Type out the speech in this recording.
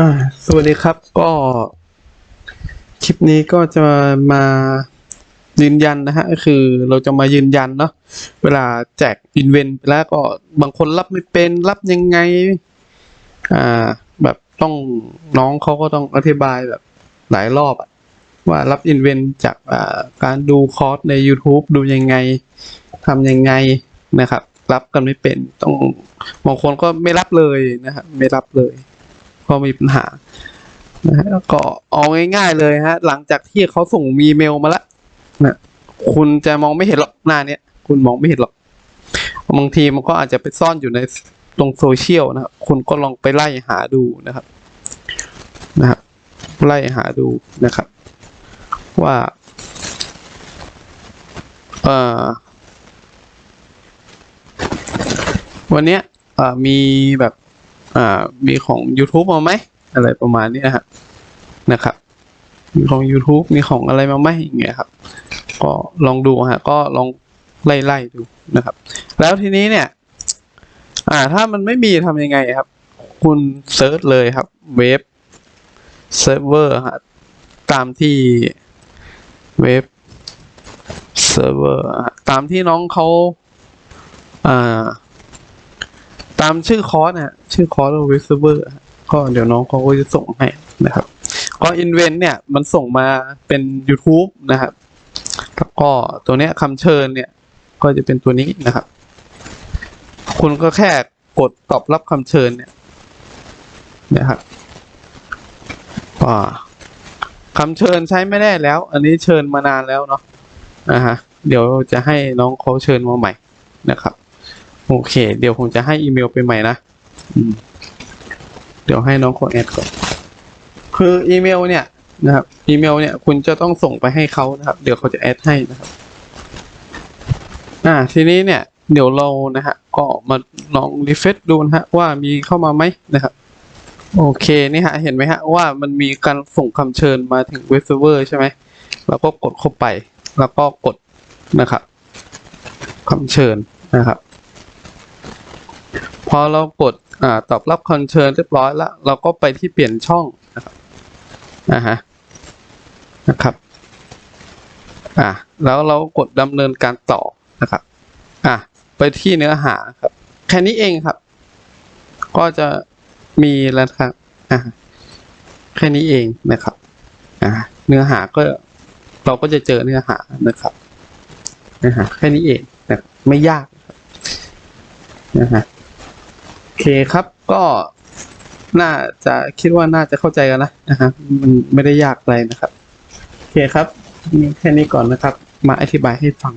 อ่าสวัสดีครับก็ คลิปนี้ก็จะมายืนยันนะฮะก็คือเราจะมายืนยันเนาะเวลาแจกอินเวนไปแล้วก็บางคนรับไม่เป็นรับยังไง อ่า แบบต้องน้องเขาก็ต้องอธิบายแบบหลายรอบอะว่ารับอินเวนจากการดูคอร์สใน YouTube ดูยังไงทำยังไงนะครับ รับกันไม่เป็นต้องบางคนก็ไม่รับเลยนะครับไม่รับเลย ก็มีปัญหานะฮะก็เอาง่ายๆเลยฮะ หลังจากที่เขาส่งมีเมลมาแล้วนะคุณจะมองไม่เห็นหรอกหน้าเนี้ยคุณมองไม่เห็นหรอกบางทีมันก็อาจจะไปซ่อนอยู่ในตรงโซเชียลนะครับคุณก็ลองไปไล่หาดูนะครับนะครับไล่หาดูนะครับ ว่าเอ่อวันเนี้ยมีแบบ อ่ามีของ YouTube มาไหมอะไรประมาณนี้นะฮะนะครับ มีของ YouTube มีของอะไรมาไหมอย่างเงี้ยครับ ก็ลองดูฮะก็ลองไล่ไล่ดูนะครับ แล้วทีนี้เนี่ย อ่าถ้ามันไม่มีทำยังไงครับ คุณเซิร์ชเลยครับเว็บเซิร์ฟเวอร์ฮะตามที่เว็บเซิร์ฟเวอร์ตามที่น้องเขาอ่าามชื่อคอร์สนะฮะชื่อคอร์สเว็บเซิเวอร์ก็เดี๋ยวน้องเขาก็จะส่งให้นะครับก็อินเวนเนี่ยมันส่งมาเป็น YouTube นะครับแล้วก็ตัวเนี้ยคำเชิญเนี่ย ก็จะเป็นตัวนี้นะครับ คุณก็แค่กดตอบรับคำเชิญเนี่ยนะครับอ่าคำเชิญใช้ไม่ได้แล้ว อันนี้เชิญมานานแล้วเนาะนะฮะเดี๋ยวจะให้น้องเขาเชิญมาใหม่นะครับ โอเค เดี๋ยวผมจะให้อีเมลไปใหม่นะอืมเดี๋ยวให้น้องเขาแอดก่อน คืออีเมลเนี่ยนะครับ อีเมลเนี่ย คุณจะต้องส่งไปให้เขานะครับ เดี๋ยวเขาจะแอดให้นะครับ อ่า ทีนี้เนี่ย เดี๋ยวเรานะฮะ ก็มาลองรีเฟซดูนะฮะ ว่ามีเข้ามาไหมนะครับ โอเค นี่ฮะ เห็นไหมฮะ ว่ามันมีการส่งคำเชิญมาถึงเว็บเซิร์ฟเวอร์ใช่ไหมเราก็กดเข้าไป แล้วก็กดนะครับคำเชิญนะครับพ อเรากดอตอบรับคำเชิญเรียบร้อยแล้ว เราก็ไปที่เปลี่ยนช่องนะครับอ่าฮะนะครับอ่าแล้วเรากดดำเนินการต่อนะครับอะไปที่เนื้อหาครับ แค่นี้เองครับ ก็จะมีแล้วครับอ่าแค่นี้เองนะครับอ่าเนื้อหาก็เราก็จะเจอเนื้อหานะครับนะฮะแค่นี้เองนะไม่ยากนะฮะ อเคครับก็น่าจะคิดว่าน่าจะเข้าใจกันนะนะฮะมันไม่ได้ยากอะไรนะครับ โอเคครับ มีแค่นี้ก่อนนะครับ มาอธิบายให้ฟัง